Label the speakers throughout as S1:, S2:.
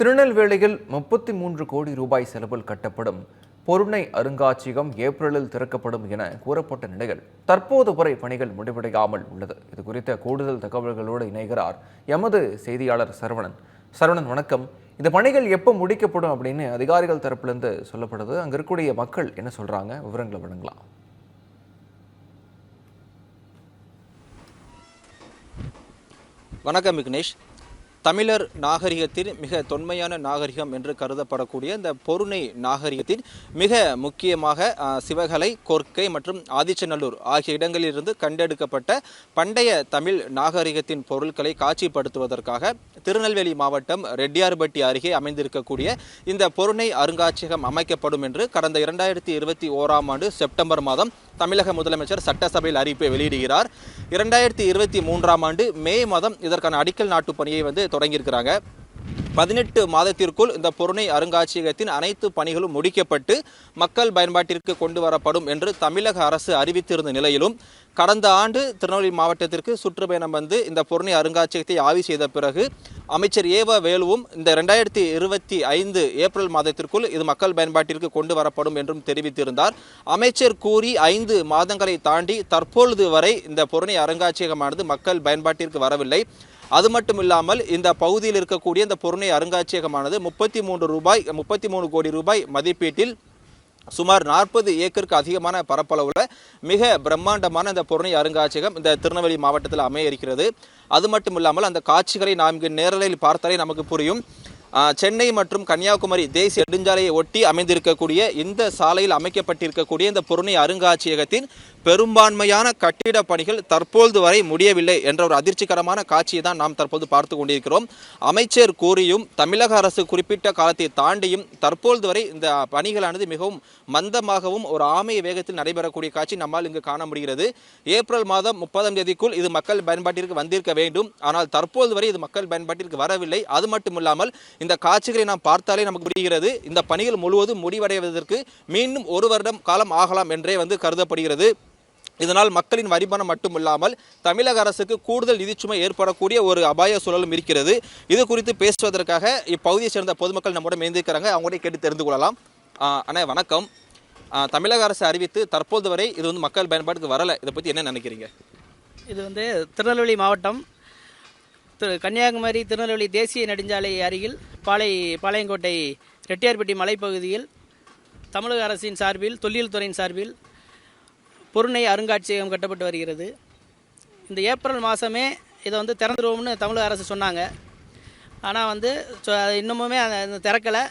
S1: திருநெல்வேலியில் முப்பத்தி மூன்று கோடி ரூபாய் செலவில் கட்டப்படும் பொருணை அருங்காட்சியகம் ஏப்ரலில் திறக்கப்படும் என கூறப்பட்ட நிலையில் தற்போது வரை பணிகள் முடிவடையாமல் உள்ளது. இது குறித்த கூடுதல் தகவல்களோடு இணைகிறார் எமது செய்தியாளர் சரவணன். சரவணன் வணக்கம். இந்த பணிகள் எப்போ முடிக்கப்படும் அப்படின்னு அதிகாரிகள் தரப்பிலிருந்து சொல்லப்படுது. அங்க இருக்கக்கூடிய மக்கள் என்ன சொல்றாங்க? விவரங்களை வழங்கலாம்.
S2: வணக்கம் விக்னேஷ். தமிழர் நாகரிகத்தின் மிக தொன்மையான நாகரிகம் என்று கருதப்படக்கூடிய இந்த பொருணை நாகரிகத்தின் மிக முக்கியமாக சிவகலை கொர்க்கை மற்றும் ஆதிச்சநல்லூர் ஆகிய இடங்களிலிருந்து கண்டெடுக்கப்பட்ட பண்டைய தமிழ் நாகரிகத்தின் பொருட்களை காட்சிப்படுத்துவதற்காக திருநெல்வேலி மாவட்டம் ரெட்டியார்பட்டி அருகே அமைந்திருக்கக்கூடிய இந்த பொருணை அருங்காட்சியகம் அமைக்கப்படும் என்று கடந்த இரண்டாயிரத்தி இருபத்தி ஓராம் ஆண்டு செப்டம்பர் மாதம் தமிழக முதலமைச்சர் சட்டசபையில் அறிவிப்பை வெளியிடுகிறார். இரண்டாயிரத்தி இருபத்தி மூன்றாம் ஆண்டு மே மாதம் இதற்கான அடிக்கல் நாட்டு பணியை வந்து தொடங்கியிருக்கிறாங்க. பதினெட்டு மாதத்திற்குள் இந்த பொருணை அருங்காட்சியகத்தின் அனைத்து பணிகளும் முடிக்கப்பட்டு மக்கள் பயன்பாட்டிற்கு கொண்டு வரப்படும் என்று தமிழக அரசு அறிவித்திருந்த நிலையிலும் கடந்த ஆண்டு திருநெல்வேலி மாவட்டத்திற்கு சுற்றுப்பயணம் வந்து இந்த பொருணை அருங்காட்சியகத்தை ஆய்வு செய்த பிறகு அமைச்சர் ஏவ வேலுவும் இந்த ரெண்டாயிரத்தி இருபத்தி ஐந்து ஏப்ரல் மாதத்திற்குள் இது மக்கள் பயன்பாட்டிற்கு கொண்டு வரப்படும் என்றும் தெரிவித்திருந்தார். அமைச்சர் கூறி ஐந்து மாதங்களை தாண்டி தற்பொழுது வரை இந்த பொருணை அருங்காட்சியகமானது மக்கள் பயன்பாட்டிற்கு வரவில்லை. அது மட்டும் இல்லாமல் இந்த பகுதியில் இருக்கக்கூடிய இந்த பொருணை அருங்காட்சியகமானது முப்பத்தி மூன்று ரூபாய் முப்பத்தி மூணு கோடி ரூபாய் மதிப்பீட்டில் சுமார் நாற்பது ஏக்கருக்கு அதிகமான பரப்பளவில் மிக பிரம்மாண்டமான இந்த பொருணை அருங்காட்சியகம் இந்த திருநெல்வேலி மாவட்டத்தில் அமைய இருக்கிறது. அது மட்டும் இல்லாமல் அந்த காட்சிகளை நாம் இங்கு நேரலையில் பார்த்தாலே நமக்கு புரியும். சென்னை மற்றும் கன்னியாகுமரி தேசிய நெடுஞ்சாலையை ஒட்டி அமைந்திருக்கக்கூடிய இந்த சாலையில் அமைக்கப்பட்டிருக்கக்கூடிய இந்த பொருணை அருங்காட்சியகத்தின் பெரும்பான்மையான கட்டிட பணிகள் தற்பொழுது வரை முடியவில்லை என்ற ஒரு அதிர்ச்சிகரமான காட்சியை தான் நாம் தற்போது பார்த்து கொண்டிருக்கிறோம். அமைச்சர் கூறியும் தமிழக அரசு குறிப்பிட்ட காலத்தை தாண்டியும் தற்பொழுது வரை இந்த பணிகளானது மிகவும் மந்தமாகவும் ஒரு ஆமை வேகத்தில் நடைபெறக்கூடிய காட்சி நம்மால் இங்கு காண முடிகிறது. ஏப்ரல் மாதம் முப்பதாம் தேதிக்குள் இது மக்கள் பயன்பாட்டிற்கு வந்திருக்க வேண்டும். ஆனால் தற்போது வரை இது மக்கள் பயன்பாட்டிற்கு வரவில்லை. அது மட்டும் இல்லாமல் இந்த காட்சிகளை நாம் பார்த்தாலே நமக்கு புரிகிறது. இந்த பணிகள் முழுவதும் முடிவடைவதற்கு மீண்டும் ஒரு வருடம் காலம் ஆகலாம் என்றே வந்து கருதப்படுகிறது. இதனால் மக்களின் வரிபணம் மட்டுமில்லாமல் தமிழக அரசுக்கு கூடுதல் நிதிச்சுமை ஏற்படக்கூடிய ஒரு அபாய சூழலும் இருக்கிறது. இது குறித்து பேசுவதற்காக இப்பகுதியை சேர்ந்த பொதுமக்கள் நம்முடன் இணைந்திருக்கிறாங்க. அவங்களே கேட்டு தெரிந்து கொள்ளலாம். அண்ணா வணக்கம். தமிழக அரசு அறிவித்து தற்போது வரை இது வந்து மக்கள் பயன்பாட்டுக்கு வரலை. இதை பற்றி என்ன நினைக்கிறீங்க?
S3: இது வந்து திருநெல்வேலி மாவட்டம் கன்னியாகுமரி திருநெல்வேலி தேசிய நெடுஞ்சாலை அருகில் பாளை பாளையங்கோட்டை ரெட்டியார்பட்டி மலைப்பகுதியில் தமிழக அரசின் சார்பில் தொல்லியல் துறையின் சார்பில் பொருணை அருங்காட்சியகம் கட்டப்பட்டு வருகிறது. இந்த ஏப்ரல் மாதமே இதை வந்து திறந்துருவோம்னு தமிழக அரசு சொன்னாங்க. ஆனால் வந்து இன்னமுமே அந்த திறக்கலை.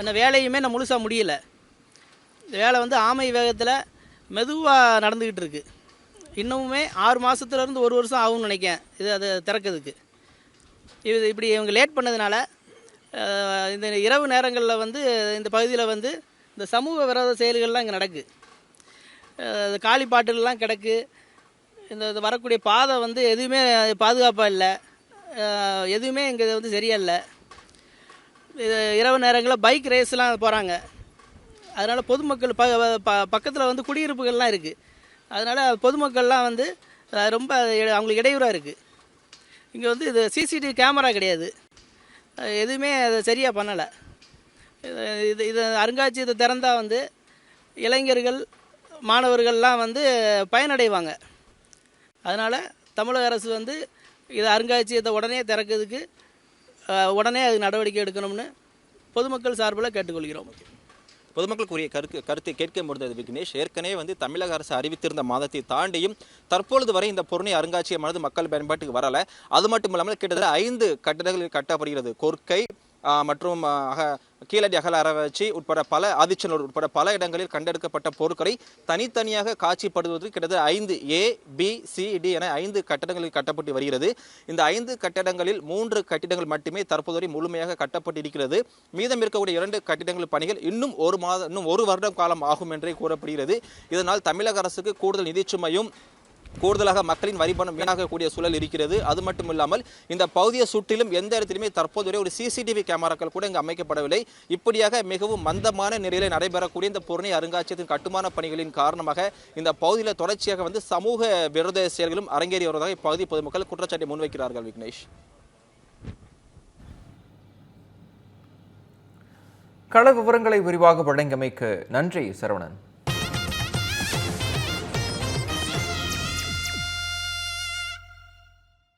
S3: அந்த வேலையுமே நான் முழுசாக முடியல. இந்த வேலை வந்து ஆமை வேகத்தில் மெதுவாக நடந்துக்கிட்டு இருக்குது இன்னமுமே ஆறு மாதத்துலேருந்து ஒரு வருஷம் ஆகும்னு நினைக்கேன் இது அது திறக்கிறதுக்கு. இது இப்படி இவங்க லேட் பண்ணதுனால இந்த இரவு நேரங்களில் வந்து இந்த பகுதியில் வந்து இந்த சமூக விரோத செயல்கள்லாம் இங்கே நடக்கு. காளி பாட்டுலாம் கிடக்கு. இந்த இது வரக்கூடிய பாதை வந்து எதுவுமே பாதுகாப்பாக இல்லை. எதுவுமே இங்கே வந்து சரியா இல்லை. இது இரவு நேரங்களில் பைக் ரேஸ்லாம் போகிறாங்க அதனால் பொதுமக்கள் ப ப பக்கத்தில் வந்து குடியிருப்புகள்லாம் இருக்குது அதனால் பொதுமக்கள்லாம் வந்து ரொம்ப அவங்களுக்கு இடையூறாக இருக்குது இங்கே வந்து இது சிசிடிவி கேமரா கிடையாது. எதுவுமே அதை சரியாக பண்ணலை. இது இது அருங்காட்சியகத்தை திறந்தால் வந்து இளைஞர்கள் மாணவர்கள்லாம் வந்து பயனடைவாங்க. அதனால் தமிழக அரசு வந்து இது அருங்காட்சியகத்தை உடனே திறக்கிறதுக்கு உடனே அது நடவடிக்கை எடுக்கணும்னு பொதுமக்கள் சார்பில் கேட்டுக்கொள்கிறோம்.
S2: பொதுமக்களுக்குரிய கருக்கு கருத்தை கேட்க முடிந்தது விக்னேஷ். ஏற்கனவே வந்து தமிழக அரசு அறிவித்திருந்த மாதத்தை தாண்டியும் தற்பொழுது வரை இந்த பொருணை அருங்காட்சியகமானது மக்கள் பயன்பாட்டுக்கு வரல. அது மட்டும் இல்லாமல் கிட்டத்தட்ட ஐந்து கட்டடங்கள் கட்டப்படுகிறது. கொர்க்கை மற்றும் அக கீழடி அகல அரவச்சி உட்பட பல ஆதிச்சனூர் உட்பட பல இடங்களில் கண்டெடுக்கப்பட்ட பொருட்களை தனித்தனியாக காட்சிப்படுத்துவதற்கு கிட்டத்தட்ட ஐந்து ஏ பி சி டி என ஐந்து கட்டடங்களில் கட்டப்பட்டு வருகிறது. இந்த ஐந்து கட்டடங்களில் மூன்று கட்டிடங்கள் மட்டுமே தற்போது வரை முழுமையாக கட்டப்பட்டு இருக்கிறது மீதம் இருக்கக்கூடிய இரண்டு கட்டிடங்கள் பணிகள் இன்னும் ஒரு மாதம் இன்னும் ஒரு வருடம் காலம் ஆகும் என்றே கூறப்படுகிறது. இதனால் தமிழக அரசுக்கு கூடுதல் நிதிச்சுமையும் கூடுதலாக மக்களின் வரிபணம் வீணாகக்கூடிய சூழல் இருக்கிறது. அது மட்டும் இல்லாமல் இந்த பகுதியை சுற்றிலும் எந்த இடத்திலுமே தற்போது வரை ஒரு சிசிடிவி கேமராக்கள் கூட இங்கு அமைக்கப்படவில்லை. இப்படியாக மிகவும் மந்தமான நிலையில் நடைபெறக்கூடிய இந்த பொருணை அருங்காட்சியகத்தின் கட்டுமான பணிகளின் காரணமாக இந்த பகுதியில் தொடர்ச்சியாக வந்து சமூக விரோத செயல்களும் அரங்கேறி வருவதாக இப்பகுதி பொதுமக்கள் குற்றச்சாட்டை முன்வைக்கிறார்கள் விக்னேஷ்.
S1: கள விவரங்களை விரிவாக வழங்கியமைக்கு நன்றி சரவணன்.